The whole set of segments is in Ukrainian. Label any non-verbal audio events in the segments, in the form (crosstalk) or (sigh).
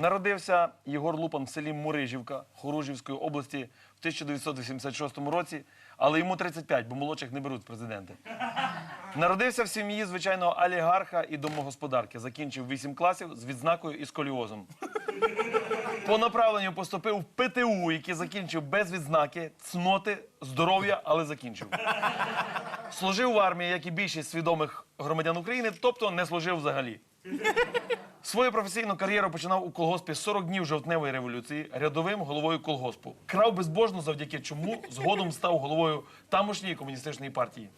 Народився Єгор Лупан в селі Мурижівка Хоружівської області в 1986 році, але йому 35, бо молодших не беруть президенти. Народився в сім'ї звичайного олігарха і домогосподарки. Закінчив 8 класів з відзнакою і сколіозом. По направленню поступив в ПТУ, який закінчив без відзнаки, цноти, здоров'я, але закінчив. Служив в армії, як і більшість свідомих громадян України, тобто не служив взагалі. Свою професійну кар'єру починав у колгоспі 40 днів жовтневої революції рядовим головою колгоспу. Крав безбожно, завдяки чому згодом став головою тамошньої комуністичної партії.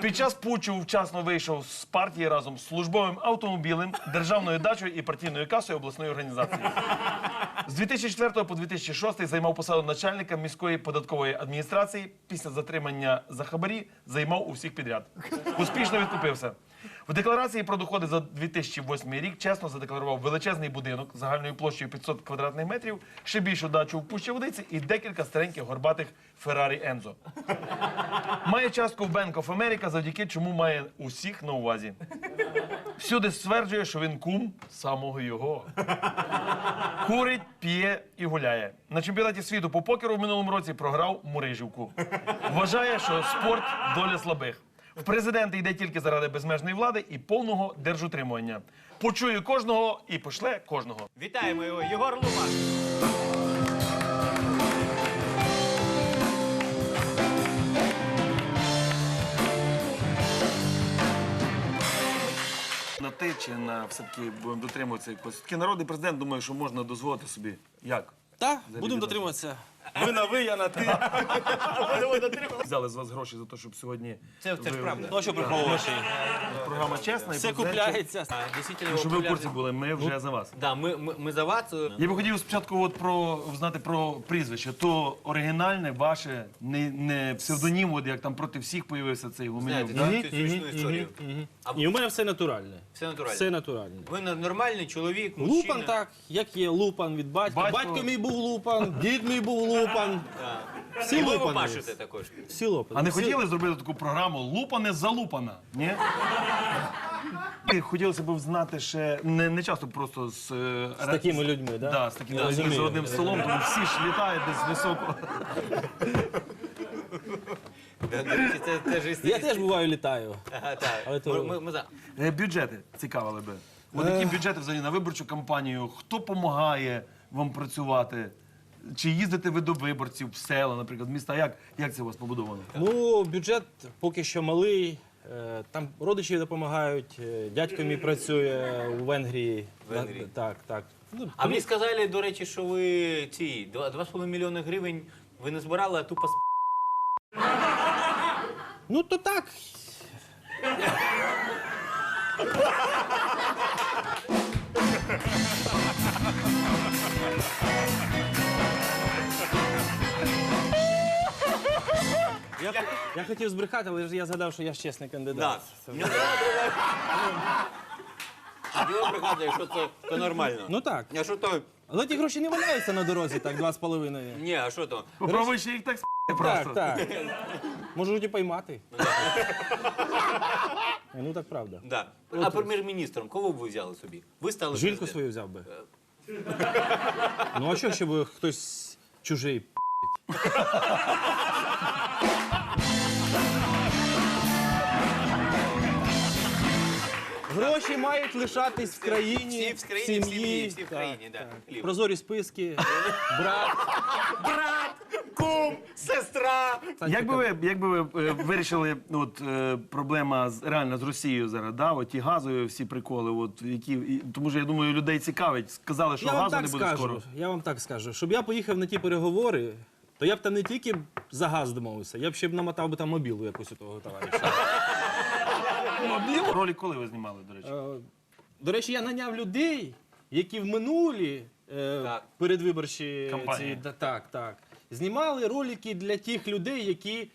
Під час путчу вчасно вийшов з партії разом з службовим автомобілем, державною дачею і партійною касою обласної організації. З 2004 по 2006 займав посаду начальника міської податкової адміністрації. Після затримання за хабарі займав у всіх підряд. Успішно відкупився. В декларації про доходи за 2008 рік чесно задекларував величезний будинок загальною площею 500 квадратних метрів, ще більшу дачу в Пущі Водиці і декілька стареньких горбатих Феррарі Ензо. Має частку в Bank of America, завдяки чому має усіх на увазі. Всюди стверджує, що він кум самого його. Курить, п'є і гуляє. На чемпіонаті світу по покеру в минулому році програв Мурижівку. Вважає, що спорт доля слабих. В президенти йде тільки заради безмежної влади і повного держутримування. Почує кожного і пошле кожного. Вітаємо його, Єгор Лумак. На ти чи на все-таки будемо дотримуватися якогось. Такий народний президент думає, що можна дозволити собі. Як? Так, будемо дотримуватися. Ви на ви, я на ти. (laughs) Взяли з вас гроші за те, щоб сьогодні. Це, це ж правда. Ну а що приховувати? Програма чесна і Все купляється. Дійсно, Ну, Щоб ви в курсі були, ми вже за вас. Да, ми, ми, ми за вас. Я би хотів спочатку от про знати про прізвище. То оригінальне, ваше, не, не псевдонім, от як там проти всіх появився цей. Знаєте, да? так, цю смішну історію. І у мене все натуральне. Все натурально. Все натуральне. Ви на- нормальний чоловік, мужчина. Лупан так, як є лупан від батька. Батько- Батько мій був лупан, дід мій був лупан. Всі І ви лупани. також. Всі лупани. А не Всі- хотіли зробити таку програму Лупане залупана? Ні? І Хотілося б знати ще не, не часто просто з, е, З такими людьми, да? Да, з таким розумію. з одним столом, тому всі ж літають десь високо. Да, до речі, це, це ж історія. Я теж буваю літаю. Ага, так. То- Ми, ми, ми за. Е, Бюджети цікавили би. От які бюджети взагалі на виборчу кампанію? Хто допомагає вам працювати? Чи їздите ви до виборців в села, наприклад, в міста? Як, як це у вас побудовано? Ну, бюджет поки що малий. Е, Там родичі допомагають, е, дядько мій працює у Венгрії. Венгрії. Так, так. Ну, А мені сказали, до речі, що ви ці 2,5 мільйони гривень ви не збирали, а тупо сп... Ну то так. Я, я хотів збрехати, але ж я згадав, що я ж чесний кандидат. Да. Ну, Діло пригадує, що це, це нормально. Ну так. А що то? Але ті гроші не валяються на дорозі, так, два з половиною. Ні, а що то? Попробуй ще їх так с**ти просто. Так, так. Можуть і поймати. Ну так правда. Да. А прем'єр-міністром кого б ви взяли собі? Ви стали Жінку президентом. свою взяв би. Ну а що, щоб хтось чужий Гроші мають лишатись в країні, Всі в країні, в сім'ї, всі в країні, да. Хліб. Прозорі списки, брат. Брат, кум, сестра. Як би ви, як би ви е, вирішили ну, от, е, проблема з, реально з Росією зараз, да? от ті газові всі приколи, от, які, і, тому що я думаю, людей цікавить. Сказали, що Я вам газу так не буде скажу, скоро. я вам так скажу, щоб я поїхав на ті переговори, то я б там не тільки за газ домовився, я б ще б намотав би там мобілу якусь у того товариша. Ролик коли ви знімали, до речі? Е, До речі, я наняв людей, які в минулі е, Так. передвиборчі Кампанії. ці, да, так, так, знімали ролики для тих людей, які,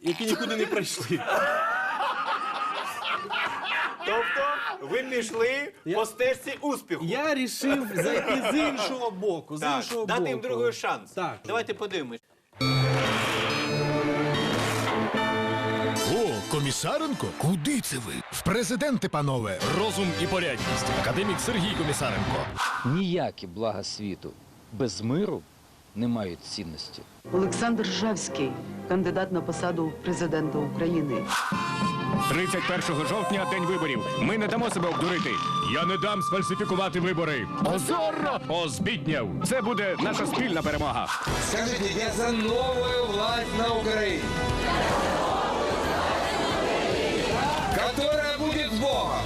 які нікуди не прийшли. Тобто ви пішли Я- по стежці успіху. Я рішив зайти з іншого боку. З Так, іншого дати боку. їм другий шанс. Так. Давайте подивимось. Комісаренко? Куди це ви? В президенти, панове. Розум і порядність. Академік Сергій Комісаренко. Ніякі блага світу без миру не мають цінності. Олександр Жевський, кандидат на посаду президента України. 31 жовтня день виборів. Ми не дамо себе обдурити. Я не дам сфальсифікувати вибори. Позорно! Озбідняв! Це буде наша спільна перемога. Скажите, я за новую власть на Украине. Которая будет с Богом.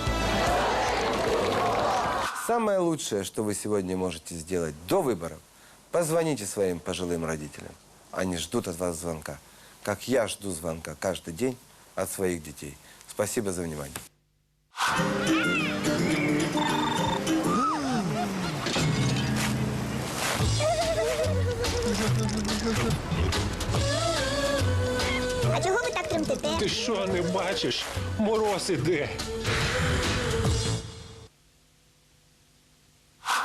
Самое лучшее, что вы сегодня можете сделать до выборов, позвоните своим пожилым родителям. Они ждут от вас звонка. Как я жду звонка каждый день от своих детей. Спасибо за внимание. А чого ви так тремтите? Ти що не бачиш? Мороз іде.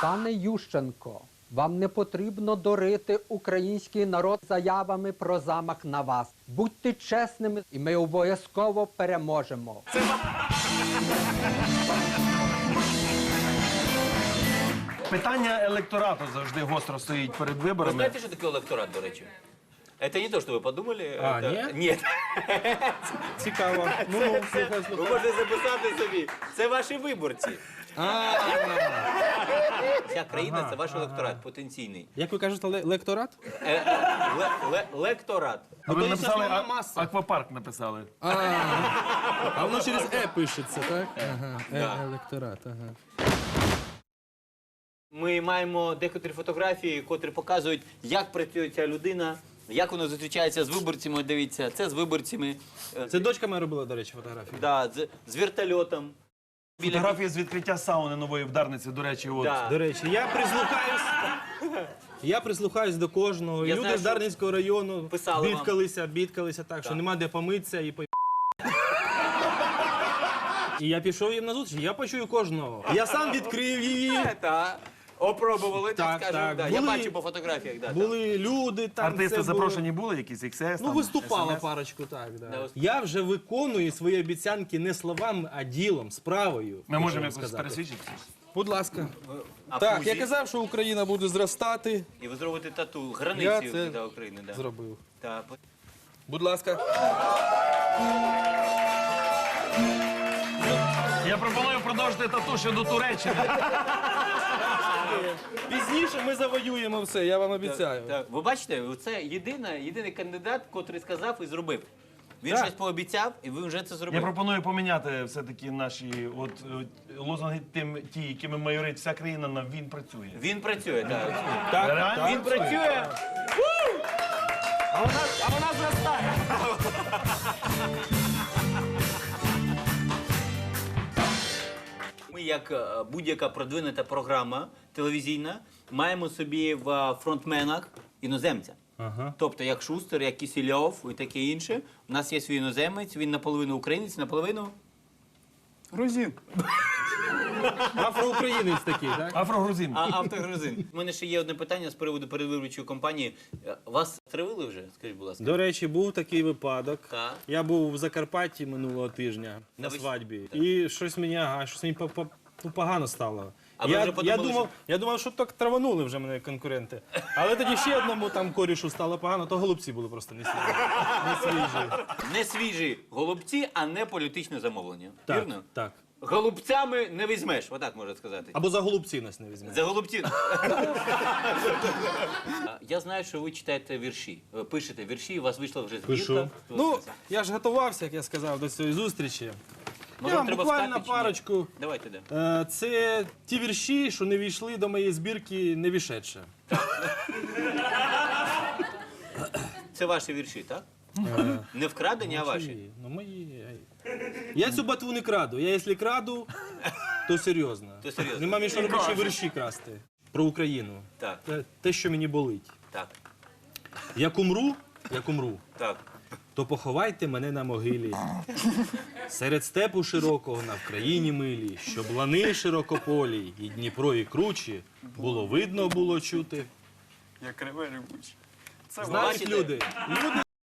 Пане Ющенко, вам не потрібно дорити український народ заявами про замах на вас. Будьте чесними, і ми обов'язково переможемо. Питання електорату завжди гостро стоїть перед Ви виборами. знаєте, що таке електорат, до речі? Это не то, что вы подумали. А, это... ні? Нет. Цікаво. Ну, ну, слухай, Ви слухай. можете записати собі. Це ваші виборці. Вся країна це ваш електорат потенційний. Як ви кажете, ле- лекторат? Е, ле- ле- Лекторат. А ви то є написали основна а- маса. аквапарк написали. А воно через Е пишеться, так? Ага. Е, Да. електорат, ага. Ми маємо декотрі фотографії, котрі показують, як працює ця людина, як вона зустрічається з виборцями. Дивіться, це з виборцями. Е, Це дочка моя робила, до речі, фотографії. Да, з, з вертольотом. Біля- Фотографії з відкриття сауни нової в Дарниці, до речі, от. Да. До речі, я прислухаюсь. Я прислухаюсь до кожного. Я Люди знаю, з що Дарницького району писали вам. бідкалися, бідкалися так, що нема де помитися і по. І я пішов їм на зустріч, я почую кожного. Я сам відкрив її. Та, опробували, так, Так, скажемо. так. Да. Я Були- бачу по фотографіях. Да, Були люди, там Артисти це було. запрошені були, якісь XS? Ну, там, виступала SMS? парочку, так. Да. Я вже виконую свої обіцянки не словами, а ділом, справою. Ми можемо якось сказати. пересвідчитися. Будь ласка. А Так, Фузі? я казав, що Україна буде зростати. І ви зробите тату Я границі це да, України. Да. Зробив. Та, Будь ласка. Я пропоную продовжити тату ще до Туреччини. Пізніше ми завоюємо все, я вам обіцяю. Так, ви бачите, це єдина, єдиний кандидат, котрий сказав і зробив. Він щось пообіцяв, і він вже це Я зробив. пропоную поміняти все-таки наші от, е, лозунги тим, ті, якими майорить вся країна на він працює. Він працює, так. Так, Реально? так. Він працює. А вона, а вона зростає. (laughs) як е, будь-яка продвинута програма телевізійна, маємо собі в е, фронтменах іноземця. Ага. Тобто, як Шустер, як Кісільов і таке інше. У нас є свій іноземець, він наполовину українець, наполовину. Грузин. Афроукраїнець такий, так? Афрогрузин. А автогрузин. У мене ще є одне питання з приводу передвиборчої кампанії. Вас травили вже? Скажіть, будь ласка. До речі, був такий випадок. Так. Я був в Закарпатті минулого тижня на, вес- свадьбі. Так. І щось мені, ага, щось мені по- по- погано стало. А ви я, вже я, подумали, думав, я думав, що так траванули вже мене конкуренти. Але тоді ще одному там корішу стало погано, то голубці були просто не свіжі. Не свіжі. Не свіжі голубці, а не політичне замовлення. Так, Вірно? так. Голубцями не візьмеш, отак можна сказати. Або за голубці нас не візьме. За голубці. Я знаю, що ви читаєте вірші. Ви пишете вірші, у вас вийшла вже Пишу. Ну, я ж готувався, як я сказав, до цієї зустрічі. Може, я вам треба буквально встати чи ні? парочку. Давайте, да. Е, Це ті вірші, що не війшли до моєї збірки не вішедше. Це ваші вірші, так? Не вкрадені, а ваші. Ну, мої. Я цю ботву не краду. Я якщо краду, то серйозно. То серйозно. Нема мені що робити, ще вірші красти. Про Україну. Так, Те, те, що мені болить. так, Як умру, як умру, так. то поховайте мене на могилі. Серед степу широкого на Вкраїні милі, щоб лани широкополі, і Дніпро, і кручі, було видно, було чути. Я кривий рибуч. Знають бачите? люди. Люди